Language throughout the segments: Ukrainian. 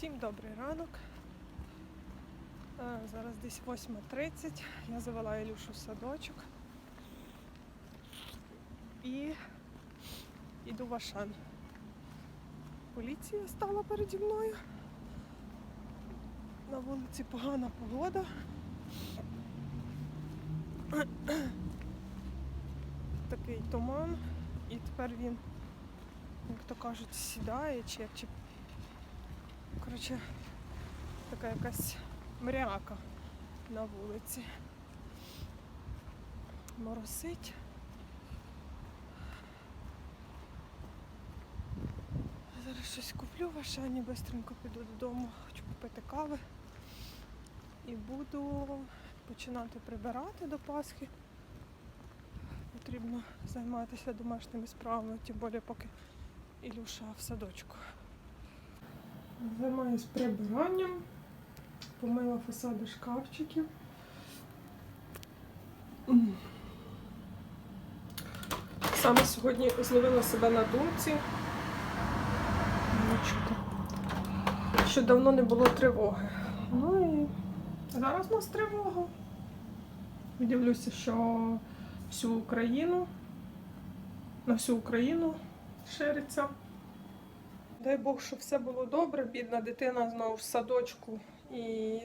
Всім добрий ранок. Е, Зараз десь 8.30. Я завела Ілюшу в садочок. І йду в Ашан. Поліція стала переді мною. На вулиці погана погода. Такий туман. І тепер він, як то кажуть, сідає чи як чи Коротше, така якась мряка на вулиці. Моросить. Зараз щось куплю в Ашані, бистренько піду додому, хочу купити кави. І буду починати прибирати до Пасхи. Потрібно займатися домашніми справами, тим більше поки Ілюша в садочку. Займаюсь прибиранням, помила фасади шкафчиків. Саме сьогодні зловила себе на думці, що давно не було тривоги. Ну і зараз у нас тривога. Дивлюся, що всю Україну, на всю Україну шириться. Дай Бог, щоб все було добре. Бідна дитина знову в садочку і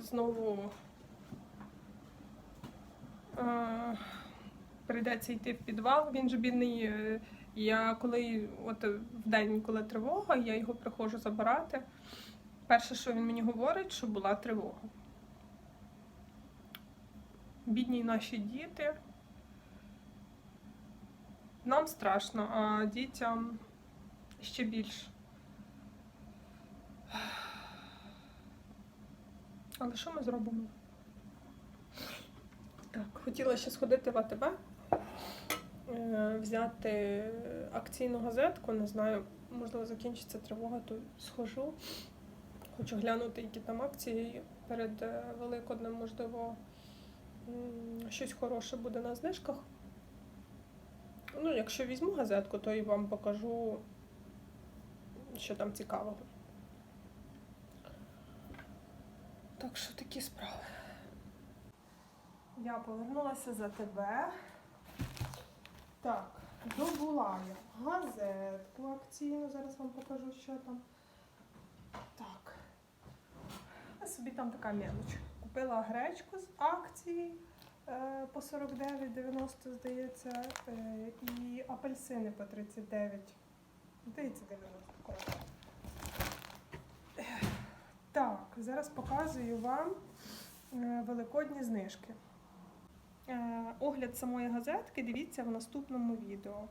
знову е, прийдеться йти в підвал. Він же бідний. е, Я коли от в день, коли тривога, я його приходжу забирати. Перше, що він мені говорить, що була тривога. Бідні наші діти. Нам страшно, а дітям ще більше. Але що ми зробимо? Так, хотіла ще сходити в АТБ, е, взяти акційну газетку, не знаю, можливо, закінчиться тривога, то схожу. Хочу глянути, які там акції перед е, Великоднем, можливо, щось хороше буде на знижках. Ну, якщо візьму газетку, то і вам покажу, що там цікавого. Так що такі справи. Я повернулася за тебе. Так, добула я газетку акційну. Зараз вам покажу, що там. Так. А собі там така мелоч. Купила гречку з акції е, по 49,90, здається, е, і апельсини по 39. Здається, 90. коротше. Так, зараз показую вам е, великодні знижки. Е, Огляд самої газетки дивіться в наступному відео.